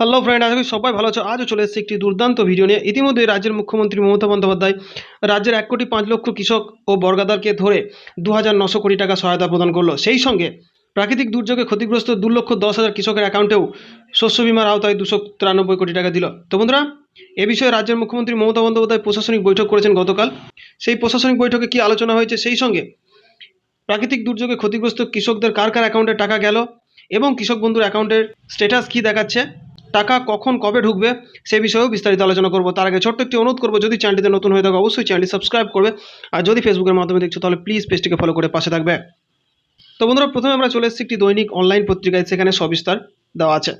Hello friend আশা করি সবাই ভালো আছো। আজও চলে এসেছে একটি দুর্দান্ত ভিডিও নিয়ে। ইতিমধ্যে রাজ্যের মুখ্যমন্ত্রী মমতা বন্দ্যোপাধ্যায় রাজ্যের এক কোটি পাঁচ লক্ষ কৃষক ও বর্গাদারকে ধরে দু হাজার নশো কোটি টাকা সহায়তা প্রদান করল। সেই সঙ্গে প্রাকৃতিক দুর্যোগে ক্ষতিগ্রস্ত দু লক্ষ দশ হাজার কৃষকের অ্যাকাউন্টেও শস্য বিমার আওতায় দুশো তিরানব্বই কোটি টাকা দিল। তো বন্ধুরা, এ বিষয়ে রাজ্যের মুখ্যমন্ত্রী মমতা বন্দ্যোপাধ্যায় প্রশাসনিক বৈঠক করেছেন গতকাল। সেই প্রশাসনিক বৈঠকে কী আলোচনা হয়েছে? সেই সঙ্গে প্রাকৃতিক দুর্যোগে ক্ষতিগ্রস্ত কৃষকদের কার কার অ্যাকাউন্টে টাকা গেল এবং কৃষক বন্ধুর অ্যাকাউন্টের স্ট্যাটাস কী দেখাচ্ছে? টাকা কখন কবে ঢুকবে সে বিষয়েও বিস্তারিত আলোচনা করব। তার আগে ছোট্ট একটি অনুরোধ করব, যদি চ্যানেলটিতে নতুন হয়ে থাকে, অবশ্যই চ্যানেলটি সাবস্ক্রাইব করবে। আর যদি ফেসবুকের মাধ্যমে দেখছ, তাহলে প্লিজ পেজটিকে ফলো করে পাশে থাকবে। তো বন্ধুরা, প্রথমে আমরা চলে এসেছি একটি দৈনিক অনলাইন পত্রিকায়, সেখানে সবিস্তার দেওয়া আছে।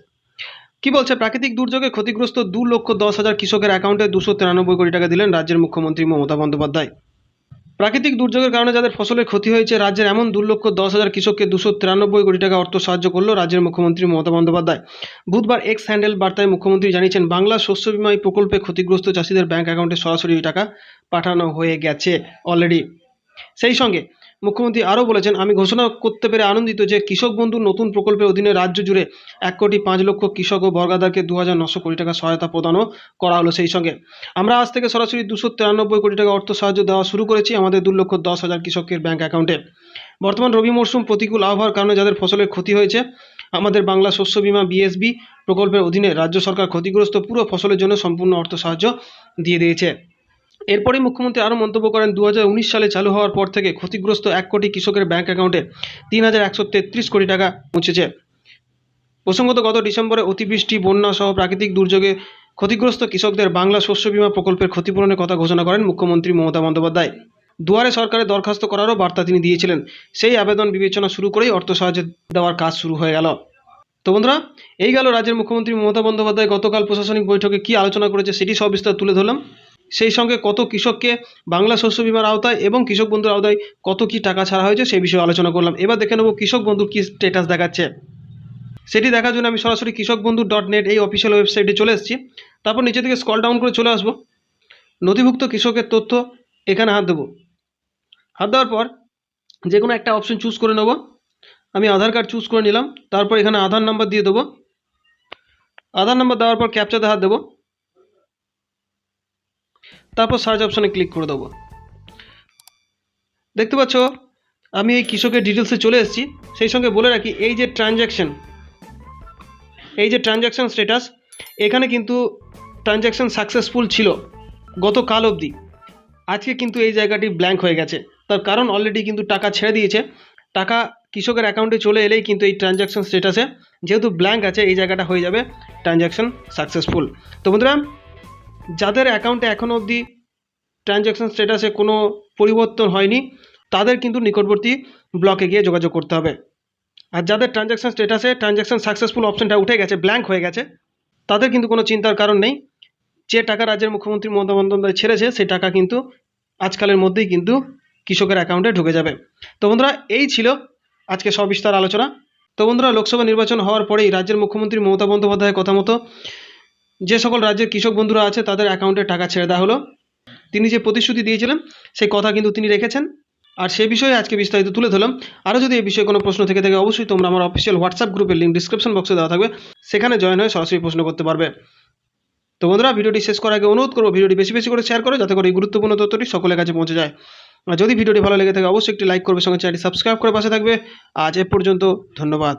কি বলছে? প্রাকৃতিক দুর্যোগে ক্ষতিগ্রস্ত দু লক্ষ দশ হাজার কৃষকের অ্যাকাউন্টে দুশো তিরানব্বই কোটি টাকা দিলেন রাজ্যের মুখ্যমন্ত্রী মমতা বন্দ্যোপাধ্যায়। প্রাকৃতিক দুর্যোগের কারণে যাদের ফসলের ক্ষতি হয়েছে, রাজ্যের এমন দু লক্ষ দশ হাজার কৃষককে দুশো তিরানব্বই কোটি টাকা অর্থ সাহায্য করল রাজ্যের মুখ্যমন্ত্রী মমতা বন্দ্যোপাধ্যায়। বুধবার এক্স হ্যান্ডেল বার্তায় মুখ্যমন্ত্রী জানিয়েছেন, বাংলা শস্য বিমা এই প্রকল্পে ক্ষতিগ্রস্ত চাষিদের ব্যাংক অ্যাকাউন্টে সরাসরি টাকা পাঠানো হয়ে গেছে অলরেডি সেই সঙ্গে মুখ্যমন্ত্রী আরও বলেছেন, আমি ঘোষণা করতে পেরে আনন্দিত যে কৃষক বন্ধু নতুন প্রকল্পের অধীনে রাজ্য জুড়ে এক কোটি পাঁচ লক্ষ কৃষক ও বর্গাদারকে দু হাজার নশো কোটি টাকা সহায়তা প্রদানও করা হলো সেই সঙ্গে। আমরা আজ থেকে সরাসরি দুশো তিরানব্বই কোটি টাকা অর্থ সাহায্য দেওয়া শুরু করেছি আমাদের দু লক্ষ দশ হাজার কৃষকের ব্যাংক অ্যাকাউন্টে। বর্তমান রবি মরশুম প্রতিকূল আবহাওয়ার কারণে যাদের ফসলের ক্ষতি হয়েছে, আমাদের বাংলা শস্য বীমা বিএসবি প্রকল্পের অধীনে রাজ্য সরকার ক্ষতিগ্রস্ত পুরো ফসলের জন্য সম্পূর্ণ অর্থ সাহায্য দিয়ে দিয়েছে। এরপরেই মুখ্যমন্ত্রী আরও মন্তব্য করেন দু হাজার উনিশ সালে চালু হওয়ার পর থেকে ক্ষতিগ্রস্ত এক কোটি কৃষকের ব্যাংক অ্যাকাউন্টে তিন হাজার একশো তেত্রিশ কোটি টাকা পৌঁছেছে। প্রসঙ্গত, গত ডিসেম্বরে অতিবৃষ্টি, বন্যা সহ প্রাকৃতিক দুর্যোগে ক্ষতিগ্রস্ত কৃষকদের বাংলা শস্য বীমা প্রকল্পের ক্ষতিপূরণের কথা ঘোষণা করেন মুখ্যমন্ত্রী মমতা বন্দ্যোপাধ্যায়। দুয়ারে সরকারে দরখাস্ত করারও বার্তা তিনি দিয়েছিলেন। সেই আবেদন বিবেচনা শুরু করেই অর্থ সাহায্য দেওয়ার কাজ শুরু হয়ে গেল। তো বন্ধুরা, এই গেল রাজ্যের মুখ্যমন্ত্রী মমতা বন্দ্যোপাধ্যায় গতকাল প্রশাসনিক বৈঠকে কী আলোচনা করেছে সেটি সবিস্তার তুলে ধরলাম। সেই সঙ্গে কত কৃষককে বাংলা শস্য বিমার আওতায় এবং কৃষক বন্ধুর আওতায় কত কি টাকা ছাড়া হয়েছে সেই বিষয়ে আলোচনা করলাম। এবার দেখে নেব কৃষক বন্ধুর কী স্ট্যাটাস দেখাচ্ছে। সেটি দেখার জন্য আমি সরাসরি কৃষক বন্ধু ডট নেট এই অফিসিয়াল ওয়েবসাইটে চলে এসেছি। তারপর নিচে থেকে স্কল ডাউন করে চলে আসব। নথিভুক্ত কৃষকের তথ্য এখানে হাত দেবো। হাত দেওয়ার পর যে কোনো একটা অপশন চুজ করে নেব। আমি আধার কার্ড চুজ করে নিলাম। তারপর এখানে আধার নাম্বার দিয়ে দেবো। আধার নাম্বার দেওয়ার পর ক্যাপচাতে হাত দেবো। তারপর সার্চ অপশানে ক্লিক করে দেবো। দেখতে পাচ্ছ, আমি এই কৃষকের ডিটেলসে চলে এসেছি। সেই সঙ্গে বলে রাখি, এই যে ট্রানজ্যাকশন এই যে ট্রানজ্যাকশন স্ট্যাটাস এখানে কিন্তু ট্রানজ্যাকশন সাকসেসফুল ছিল গতকাল অবধি। আজকে কিন্তু এই জায়গাটি ব্ল্যাঙ্ক হয়ে গেছে। তার কারণ অলরেডি কিন্তু টাকা ছেড়ে দিয়েছে। টাকা কৃষকের অ্যাকাউন্টে চলে এলেই কিন্তু এই ট্রানজ্যাকশন স্ট্যাটাসে যেহেতু ব্ল্যাঙ্ক আছে, এই জায়গাটা হয়ে যাবে ট্রানজ্যাকশন সাকসেসফুল তো বন্ধুরা যাদের অ্যাকাউন্টে এখনও অবধি ট্রানজ্যাকশন স্ট্যাটাসে কোনো পরিবর্তন হয়নি, তাদের কিন্তু নিকটবর্তী ব্লকে গিয়ে যোগাযোগ করতে হবে। আর যাদের ট্রানজ্যাকশন স্ট্যাটাসে ট্রানজ্যাকশন সাকসেসফুল অপশনটা উঠে গেছে ব্ল্যাঙ্ক হয়ে গেছে, তাদের কিন্তু কোনো চিন্তার কারণ নেই। যে টাকা রাজ্যের মুখ্যমন্ত্রী মমতা বন্দ্যোপাধ্যায় ছেড়েছে সেই টাকা কিন্তু আজকালের মধ্যেই কিন্তু কৃষকের অ্যাকাউন্টে ঢুকে যাবে। তো বন্ধুরা, এই ছিল আজকে সবিস্তার আলোচনা। তো বন্ধুরা, লোকসভা নির্বাচন হওয়ার পরেই রাজ্যের মুখ্যমন্ত্রী মমতা বন্দ্যোপাধ্যায়ের কথা মতো যে সকল রাজ্যের কৃষক বন্ধুরা আছে, তাদের অ্যাকাউন্টে টাকা ছেড়ে দেওয়া হলো। তিনি যে প্রতিশ্রুতি দিয়েছিলেন সেই কথা কিন্তু তিনি রেখেছেন। আর সে বিষয়ে আজকে বিস্তারিত তুলে ধরলাম। আরও যদি এই বিষয়ে কোনো প্রশ্ন থেকে থাকে, অবশ্যই তোমরা আমার অফিসিয়াল হোয়াটসঅ্যাপ গ্রুপের লিঙ্ক ডিসক্রিপশন বক্সে দেওয়া থাকবে। সেখানে জয়েন হয়ে সরাসরি প্রশ্ন করতে পারবে। তো বন্ধুরা, ভিডিওটি শেষ করার আগে অনুরোধ করব, ভিডিওটি বেশি বেশি করে শেয়ার করো, যাতে করে এই গুরুত্বপূর্ণ তথ্যটি সকলের কাছে পৌঁছে যায়। আর যদি ভিডিওটি ভালো লেগে থাকে, অবশ্যই একটি লাইক করবে, সঙ্গে চ্যানেলটি সাবস্ক্রাইব করে পাশে থাকবে। আজ এ পর্যন্ত, ধন্যবাদ।